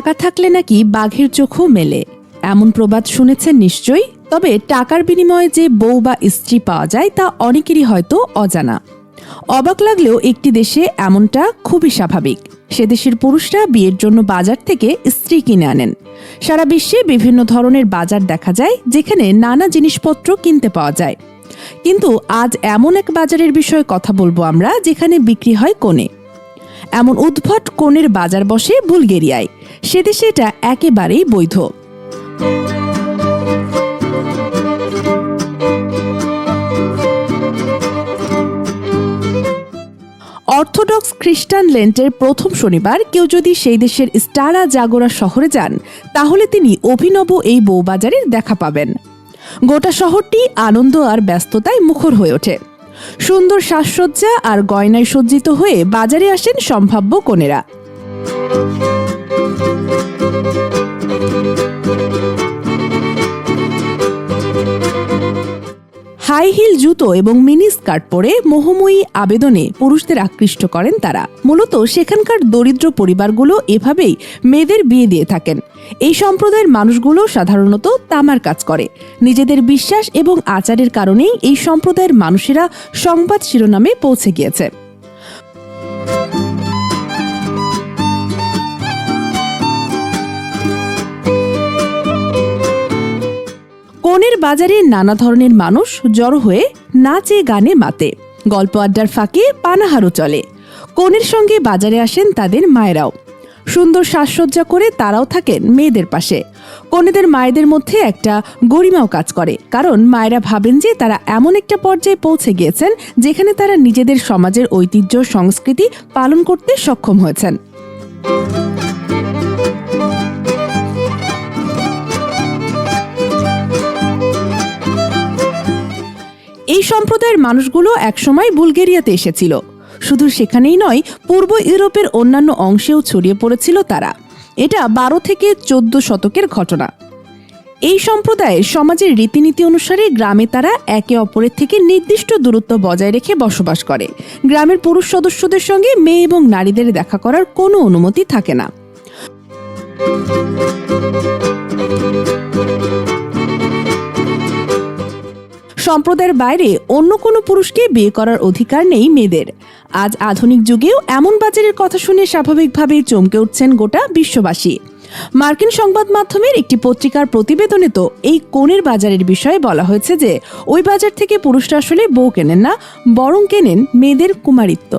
থাকলে নাকি বাঘের চোখও মেলে। এমন প্রবাদ শুনেছেন নিশ্চয়ই, তবে টাকার বিনিময়ে যে বউ বা স্ত্রী পাওয়া যায় তা অনেকেরই হয়তো অজানা। অবাক লাগলেও একটি দেশে এমনটা খুবই স্বাভাবিক। সে দেশের পুরুষরা বিয়ের জন্য বাজার থেকে স্ত্রী কিনে আনেন। সারা বিশ্বে বিভিন্ন ধরনের বাজার দেখা যায়, যেখানে নানা জিনিসপত্র কিনতে পাওয়া যায়। কিন্তু আজ এমন এক বাজারের বিষয়ে কথা বলব আমরা, যেখানে বিক্রি হয় কোণে। এমন উদ্ভট কোণের বাজার বসে বুলগেরিয়ায়। সে দেশে এটা একেবারেই বৈধ। অর্থোডক্স খ্রিস্টান লেন্টের প্রথম শনিবার কেউ যদি সেই দেশের স্টারা জাগোরা শহরে যান, তাহলে তিনি অভিনব এই বউবাজারের দেখা পাবেন। গোটা শহরটি আনন্দ আর ব্যস্ততায় মুখর হয়ে ওঠে। সুন্দর সাজসজ্জা আর গয়নায় সজ্জিত হয়ে বাজারে আসেন সম্ভাব্য কনেরা। হাই হিল জুতো এবং মিনি স্কার্ট পরে মোহময়ী আবেদনে পুরুষদের আকৃষ্ট করেন তারা। মূলত সেখানকার দরিদ্র পরিবারগুলো এভাবেই মেয়েদের বিয়ে দিয়ে থাকেন। এই সম্প্রদায়ের মানুষগুলো সাধারণত তামার কাজ করে। নিজেদের বিশ্বাস এবং আচারের কারণেই এই সম্প্রদায়ের মানুষেরা সংবাদ শিরোনামে পৌঁছে গিয়েছে। বাজারে নানা ধরনের মানুষ জড়ো হয়ে নাচে, গানে, মাতে। গল্প আড্ডার ফাঁকে পানাহারও চলে। কনের সঙ্গে বাজারে আসেন তাদের মায়েরাও। সুন্দর সাজসজ্জা করে তারাও থাকেন মেয়েদের পাশে। কনেদের মায়েদের মধ্যে একটা গরিমাও কাজ করে, কারণ মায়েরা ভাবেন যে তারা এমন একটা পর্যায়ে পৌঁছে গিয়েছেন যেখানে তারা নিজেদের সমাজের ঐতিহ্য, সংস্কৃতি পালন করতে সক্ষম হয়েছেন। এই সম্প্রদায়ের মানুষগুলো একসময় বুলগেরিয়াতে এসেছিল। শুধু সেখানেই নয়, পূর্ব ইউরোপের অন্যান্য অংশেও ছড়িয়ে পড়েছিল তারা। এটা বারো থেকে চোদ্দ শতকের ঘটনা। এই সম্প্রদায়ের সমাজের রীতিনীতি অনুসারে গ্রামে তারা একে অপরের থেকে নির্দিষ্ট দূরত্ব বজায় রেখে বসবাস করে। গ্রামের পুরুষ সদস্যদের সঙ্গে মেয়ে এবং নারীদের দেখা করার কোনো অনুমতি থাকে না। সম্প্রদায়ের বাইরে অন্য কোনো পুরুষকে বিয়ে করার অধিকার নেই মেয়েদের। আজ আধুনিক যুগেও এমন বাজারের কথা শুনে স্বাভাবিকভাবেই চমকে উঠছেন গোটা বিশ্ববাসী। মার্কিন সংবাদ মাধ্যমের একটি পত্রিকার প্রতিবেদনে তো এই কোণের বাজারের বিষয়ে বলা হয়েছে যে, ওই বাজার থেকে পুরুষরা আসলে বউ কেনেন না, বরং কেনেন মেয়েদের কুমারিত্ব।